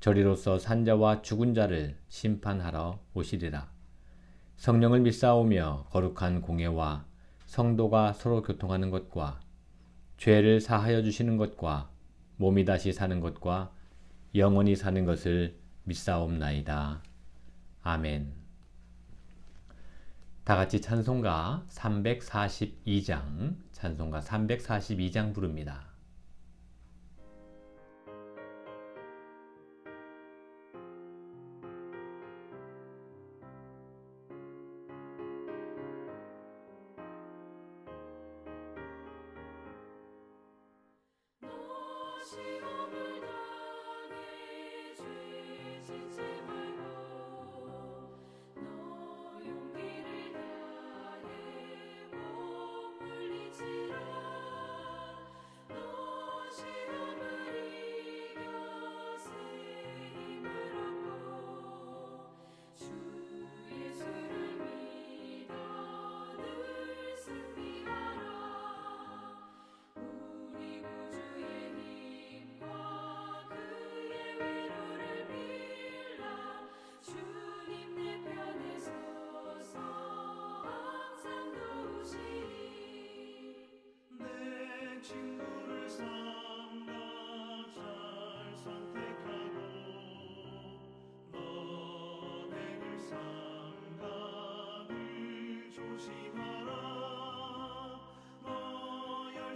저리로서 산자와 죽은 자를 심판하러 오시리라. 성령을 믿사오며 거룩한 공예와 성도가 서로 교통하는 것과 죄를 사하여 주시는 것과 몸이 다시 사는 것과 영원히 사는 것을 믿사옵나이다. 아멘. 다 같이 찬송가 342장, 찬송가 342장 부릅니다.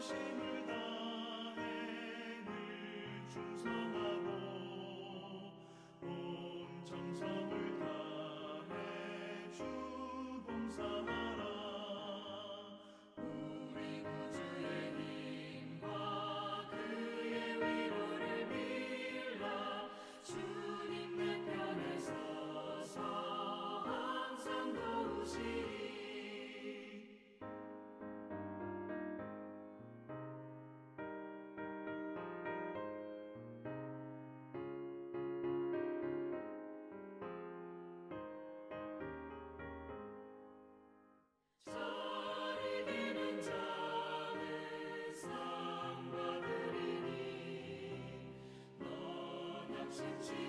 정성을 다해 주 봉사하 너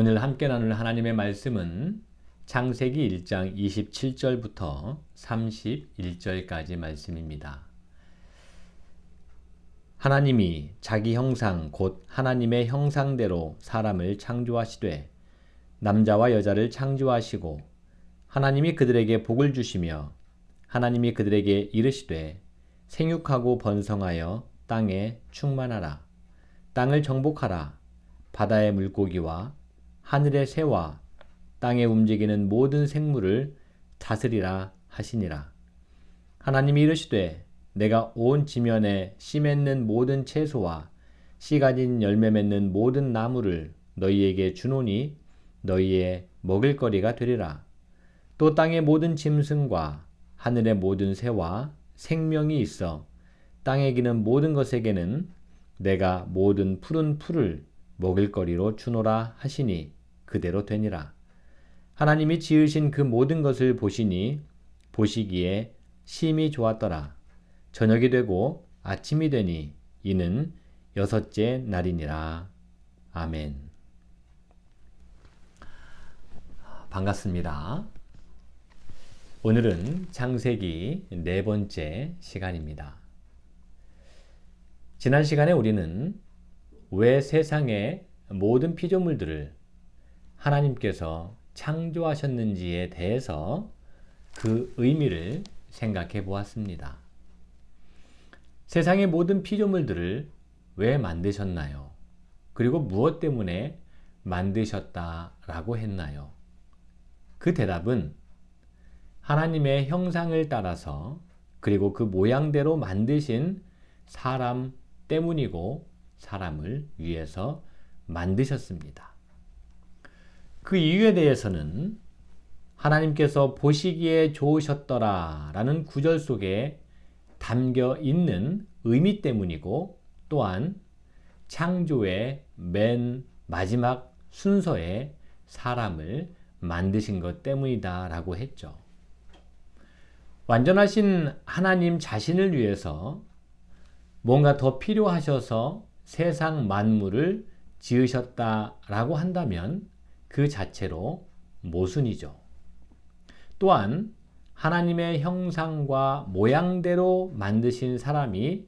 오늘 함께 나눌 하나님의 말씀은 창세기 1장 27절부터 31절까지 말씀입니다. 하나님이 자기 형상 곧 하나님의 형상대로 사람을 창조하시되 남자와 여자를 창조하시고 하나님이 그들에게 복을 주시며 하나님이 그들에게 이르시되 생육하고 번성하여 땅에 충만하라 땅을 정복하라 바다의 물고기와 하늘의 새와 땅에 움직이는 모든 생물을 다스리라 하시니라. 하나님이 이르시되 내가 온 지면에 씨 맺는 모든 채소와 씨 가진 열매 맺는 모든 나무를 너희에게 주노니 너희의 먹을거리가 되리라. 또 땅의 모든 짐승과 하늘의 모든 새와 생명이 있어 땅에 기는 모든 것에게는 내가 모든 푸른 풀을 먹을거리로 주노라 하시니 그대로 되니라. 하나님이 지으신 그 모든 것을 보시니 보시기에 심히 좋았더라. 저녁이 되고 아침이 되니 이는 여섯째 날이니라. 아멘. 반갑습니다. 오늘은 창세기 네 번째 시간입니다. 지난 시간에 우리는 왜 세상의 모든 피조물들을 하나님께서 창조하셨는지에 대해서 그 의미를 생각해 보았습니다. 세상의 모든 피조물들을 왜 만드셨나요? 그리고 무엇 때문에 만드셨다라고 했나요? 그 대답은 하나님의 형상을 따라서 그리고 그 모양대로 만드신 사람 때문이고 사람을 위해서 만드셨습니다. 그 이유에 대해서는 하나님께서 보시기에 좋으셨더라 라는 구절 속에 담겨 있는 의미 때문이고 또한 창조의 맨 마지막 순서에 사람을 만드신 것 때문이다 라고 했죠. 완전하신 하나님 자신을 위해서 뭔가 더 필요하셔서 세상 만물을 지으셨다 라고 한다면 그 자체로 모순이죠. 또한 하나님의 형상과 모양대로 만드신 사람이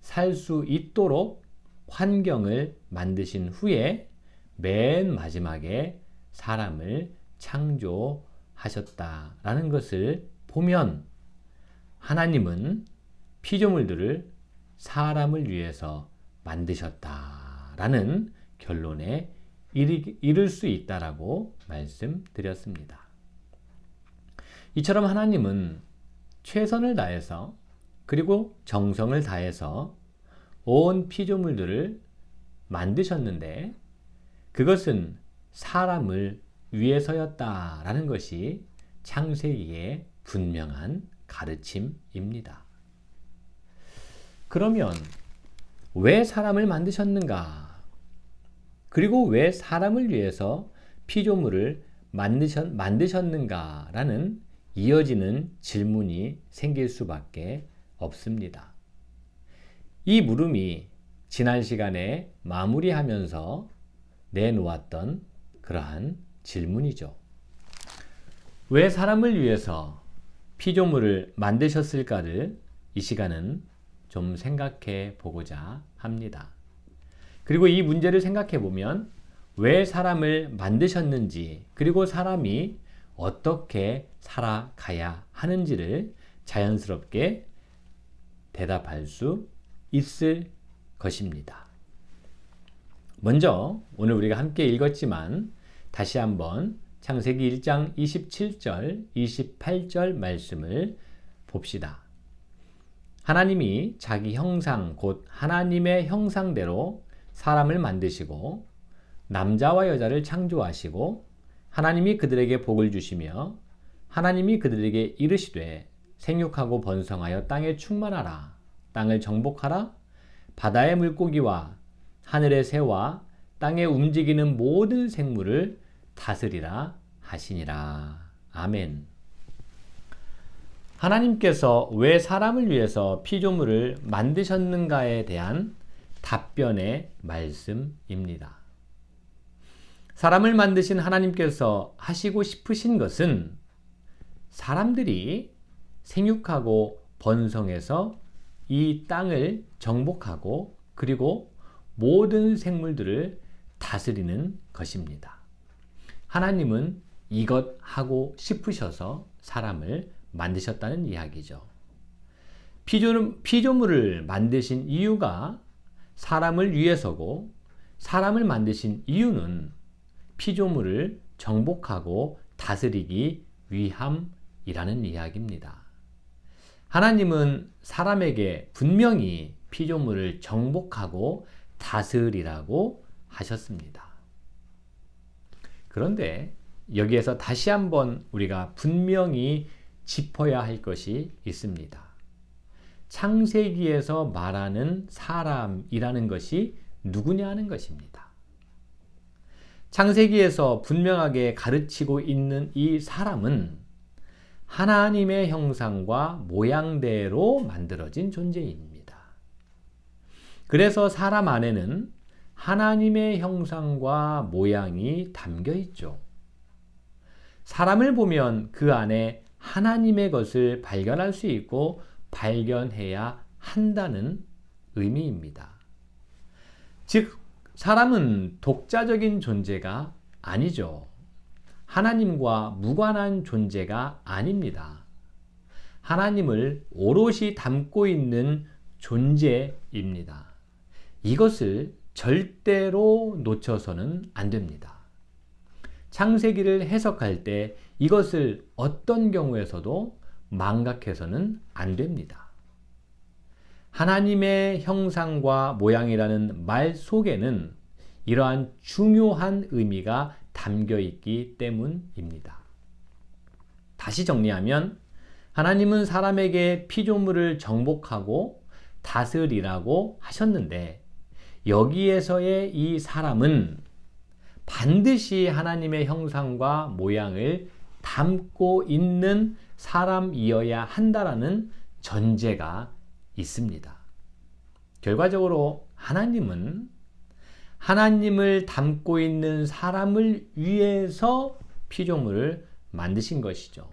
살 수 있도록 환경을 만드신 후에 맨 마지막에 사람을 창조하셨다라는 것을 보면 하나님은 피조물들을 사람을 위해서 만드셨다라는 결론에 이를 수 있다라고 말씀드렸습니다. 이처럼 하나님은 최선을 다해서 그리고 정성을 다해서 온 피조물들을 만드셨는데 그것은 사람을 위해서였다라는 것이 창세기의 분명한 가르침입니다. 그러면 왜 사람을 만드셨는가? 그리고 왜 사람을 위해서 피조물을 만드셨, 만드셨는가라는 이어지는 질문이 생길 수밖에 없습니다. 이 물음이 지난 시간에 마무리하면서 내놓았던 그러한 질문이죠. 왜 사람을 위해서 피조물을 만드셨을까를 이 시간은 좀 생각해 보고자 합니다. 그리고 이 문제를 생각해 보면 왜 사람을 만드셨는지 그리고 사람이 어떻게 살아가야 하는지를 자연스럽게 대답할 수 있을 것입니다. 먼저 오늘 우리가 함께 읽었지만 다시 한번 창세기 1장 27절, 28절 말씀을 봅시다. 하나님이 자기 형상, 곧 하나님의 형상대로 사람을 만드시고 남자와 여자를 창조하시고 하나님이 그들에게 복을 주시며 하나님이 그들에게 이르시되 생육하고 번성하여 땅에 충만하라 땅을 정복하라 바다의 물고기와 하늘의 새와 땅에 움직이는 모든 생물을 다스리라 하시니라. 아멘. 하나님께서 왜 사람을 위해서 피조물을 만드셨는가에 대한 답변의 말씀입니다. 사람을 만드신 하나님께서 하시고 싶으신 것은 사람들이 생육하고 번성해서 이 땅을 정복하고 그리고 모든 생물들을 다스리는 것입니다. 하나님은 이것 하고 싶으셔서 사람을 만드셨다는 이야기죠. 피조물을 만드신 이유가 사람을 위해서고 사람을 만드신 이유는 피조물을 정복하고 다스리기 위함이라는 이야기입니다. 하나님은 사람에게 분명히 피조물을 정복하고 다스리라고 하셨습니다. 그런데 여기에서 다시 한번 우리가 분명히 짚어야 할 것이 있습니다. 창세기에서 말하는 사람이라는 것이 누구냐는 것입니다. 창세기에서 분명하게 가르치고 있는 이 사람은 하나님의 형상과 모양대로 만들어진 존재입니다. 그래서 사람 안에는 하나님의 형상과 모양이 담겨 있죠. 사람을 보면 그 안에 하나님의 것을 발견할 수 있고 발견해야 한다는 의미입니다. 즉, 사람은 독자적인 존재가 아니죠. 하나님과 무관한 존재가 아닙니다. 하나님을 오롯이 담고 있는 존재입니다. 이것을 절대로 놓쳐서는 안 됩니다. 창세기를 해석할 때 이것을 어떤 경우에서도 망각해서는 안 됩니다. 하나님의 형상과 모양이라는 말 속에는 이러한 중요한 의미가 담겨 있기 때문입니다. 다시 정리하면 하나님은 사람에게 피조물을 정복하고 다스리라고 하셨는데 여기에서의 이 사람은 반드시 하나님의 형상과 모양을 담고 있는 사람이어야 한다라는 전제가 있습니다. 결과적으로 하나님은 하나님을 담고 있는 사람을 위해서 피조물을 만드신 것이죠.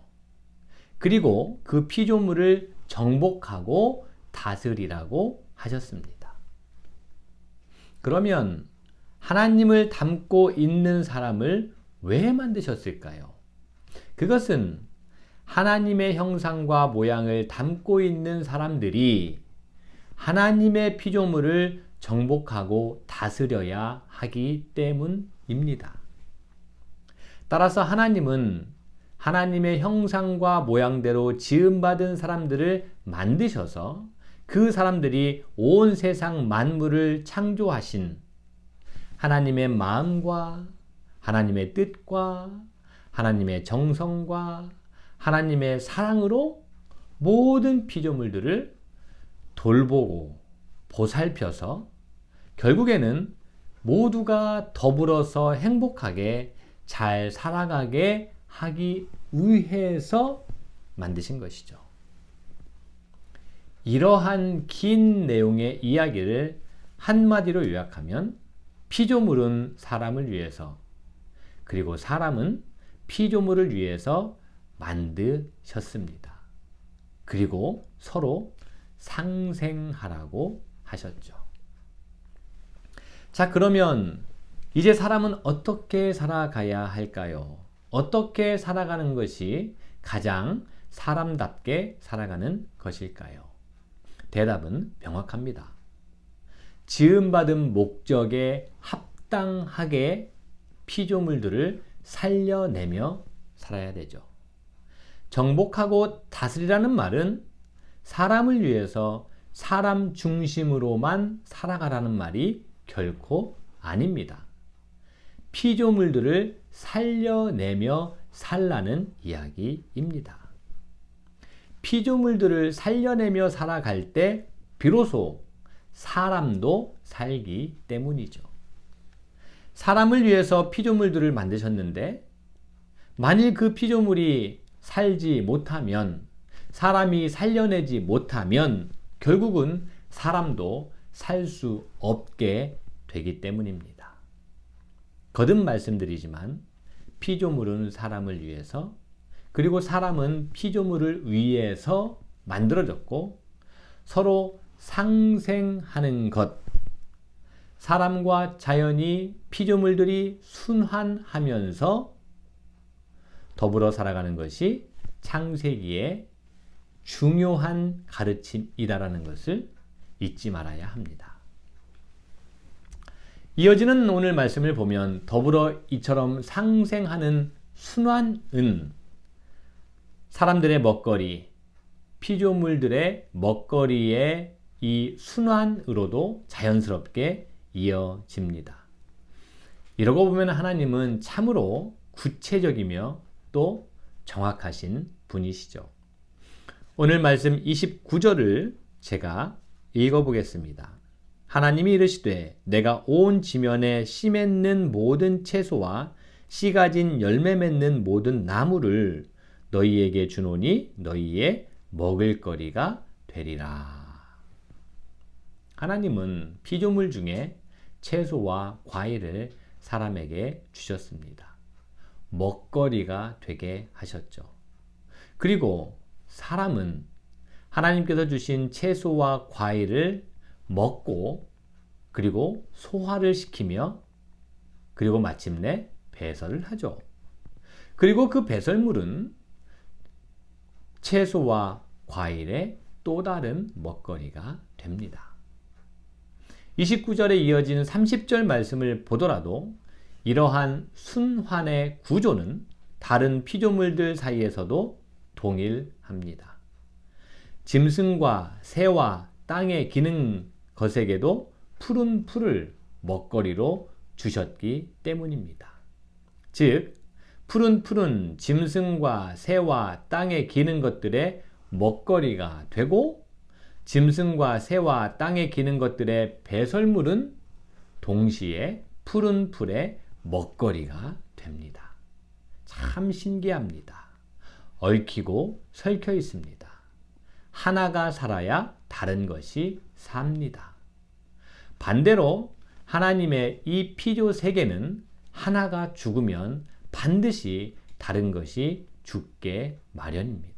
그리고 그 피조물을 정복하고 다스리라고 하셨습니다. 그러면 하나님을 담고 있는 사람을 왜 만드셨을까요? 그것은 하나님의 형상과 모양을 담고 있는 사람들이 하나님의 피조물을 정복하고 다스려야 하기 때문입니다. 따라서 하나님은 하나님의 형상과 모양대로 지음받은 사람들을 만드셔서 그 사람들이 온 세상 만물을 창조하신 하나님의 마음과 하나님의 뜻과 하나님의 정성과 하나님의 사랑으로 모든 피조물들을 돌보고 보살펴서 결국에는 모두가 더불어서 행복하게 잘 살아가게 하기 위해서 만드신 것이죠. 이러한 긴 내용의 이야기를 한마디로 요약하면 피조물은 사람을 위해서 그리고 사람은 피조물을 위해서 만드셨습니다. 그리고 서로 상생하라고 하셨죠. 자, 그러면 이제 사람은 어떻게 살아가야 할까요? 어떻게 살아가는 것이 가장 사람답게 살아가는 것일까요? 대답은 명확합니다. 지음받은 목적에 합당하게 피조물들을 살려내며 살아야 되죠. 정복하고 다스리라는 말은 사람을 위해서 사람 중심으로만 살아가라는 말이 결코 아닙니다. 피조물들을 살려내며 살라는 이야기입니다. 피조물들을 살려내며 살아갈 때 비로소 사람도 살기 때문이죠. 사람을 위해서 피조물들을 만드셨는데 만일 그 피조물이 살지 못하면 사람이 살려내지 못하면 결국은 사람도 살 수 없게 되기 때문입니다. 거듭 말씀드리지만 피조물은 사람을 위해서 그리고 사람은 피조물을 위해서 만들어졌고 서로 상생하는 것 사람과 자연이 피조물들이 순환하면서 더불어 살아가는 것이 창세기의 중요한 가르침이다라는 것을 잊지 말아야 합니다. 이어지는 오늘 말씀을 보면 더불어 이처럼 상생하는 순환은 사람들의 먹거리, 피조물들의 먹거리의 이 순환으로도 자연스럽게 이어집니다. 이러고 보면 하나님은 참으로 구체적이며 또 정확하신 분이시죠. 오늘 말씀 29절을 제가 읽어보겠습니다. 하나님이 이르시되 내가 온 지면에 씨 맺는 모든 채소와 씨 가진 열매 맺는 모든 나무를 너희에게 주노니 너희의 먹을거리가 되리라. 하나님은 피조물 중에 채소와 과일을 사람에게 주셨습니다. 먹거리가 되게 하셨죠. 그리고 사람은 하나님께서 주신 채소와 과일을 먹고 그리고 소화를 시키며 그리고 마침내 배설을 하죠. 그리고 그 배설물은 채소와 과일의 또 다른 먹거리가 됩니다. 29절에 이어지는 30절 말씀을 보더라도 이러한 순환의 구조는 다른 피조물들 사이에서도 동일합니다. 짐승과 새와 땅에 기는 것에게도 푸른 풀을 먹거리로 주셨기 때문입니다. 즉, 푸른 풀은 짐승과 새와 땅에 기는 것들의 먹거리가 되고 짐승과 새와 땅에 기는 것들의 배설물은 동시에 푸른 풀의 먹거리가 됩니다. 참 신기합니다. 얽히고 설켜 있습니다. 하나가 살아야 다른 것이 삽니다. 반대로 하나님의 이 피조 세계는 하나가 죽으면 반드시 다른 것이 죽게 마련입니다.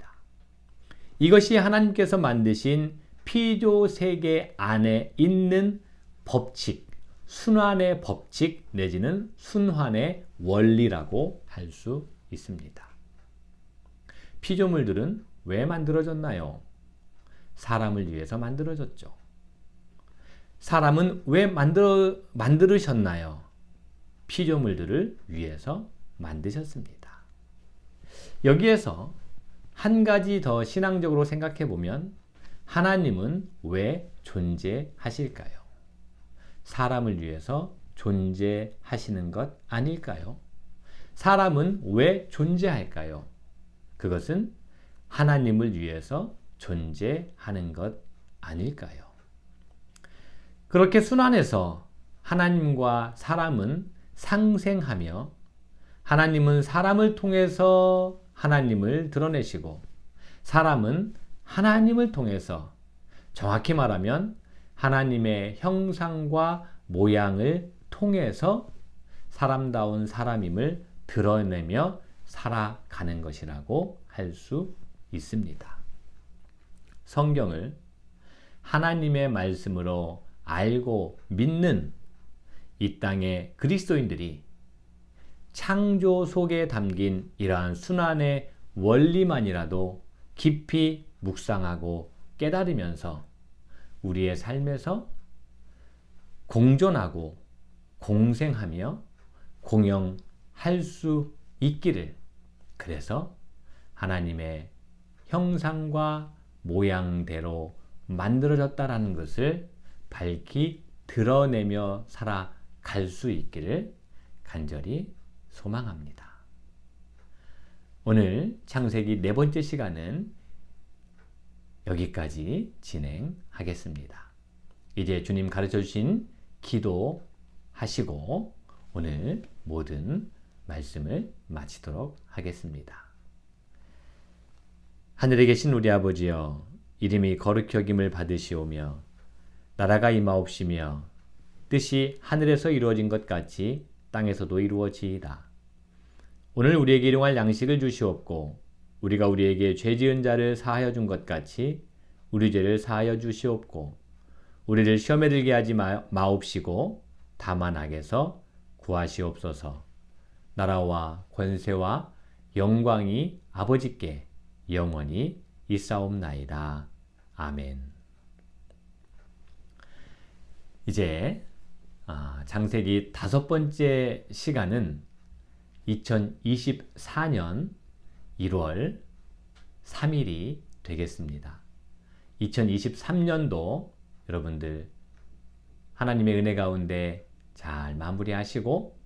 이것이 하나님께서 만드신 피조 세계 안에 있는 법칙, 순환의 법칙 내지는 순환의 원리라고 할 수 있습니다. 피조물들은 왜 만들어졌나요? 사람을 위해서 만들어졌죠. 사람은 왜 만들어, 만들으셨나요? 피조물들을 위해서 만드셨습니다. 여기에서 한 가지 더 신앙적으로 생각해 보면 하나님은 왜 존재하실까요? 사람을 위해서 존재하시는 것 아닐까요? 사람은 왜 존재할까요? 그것은 하나님을 위해서 존재하는 것 아닐까요? 그렇게 순환해서 하나님과 사람은 상생하며 하나님은 사람을 통해서 하나님을 드러내시고 사람은 하나님을 통해서 정확히 말하면 하나님의 형상과 모양을 통해서 사람다운 사람임을 드러내며 살아가는 것이라고 할 수 있습니다. 성경을 하나님의 말씀으로 알고 믿는 이 땅의 그리스도인들이 창조 속에 담긴 이러한 순환의 원리만이라도 깊이 묵상하고 깨달으면서 우리의 삶에서 공존하고 공생하며 공영할 수 있기를 그래서 하나님의 형상과 모양대로 만들어졌다라는 것을 밝히 드러내며 살아갈 수 있기를 간절히 소망합니다. 오늘 창세기 네 번째 시간은 여기까지 진행하겠습니다. 이제 주님 가르쳐 주신 기도 하시고 오늘 모든 말씀을 마치도록 하겠습니다. 하늘에 계신 우리 아버지여 이름이 거룩히 여김을 받으시오며 나라가 임하옵시며 뜻이 하늘에서 이루어진 것 같이 땅에서도 이루어지이다. 오늘 우리에게 일용할 양식을 주시옵고 우리가 우리에게 죄 지은 자를 사하여 준 것 같이 우리 죄를 사하여 주시옵고 우리를 시험에 들게 하지 마, 마옵시고 다만 악에서 구하시옵소서. 나라와 권세와 영광이 아버지께 영원히 있사옵나이다. 아멘. 이제 아, 장세기 다섯 번째 시간은 2024년 1월 3일이 되겠습니다. 2023년도 여러분들 하나님의 은혜 가운데 잘 마무리하시고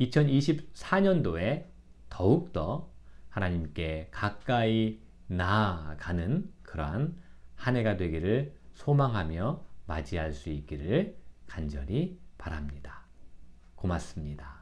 2024년도에 더욱더 하나님께 가까이 나아가는 그러한 한 해가 되기를 소망하며 맞이할 수 있기를 간절히 바랍니다. 고맙습니다.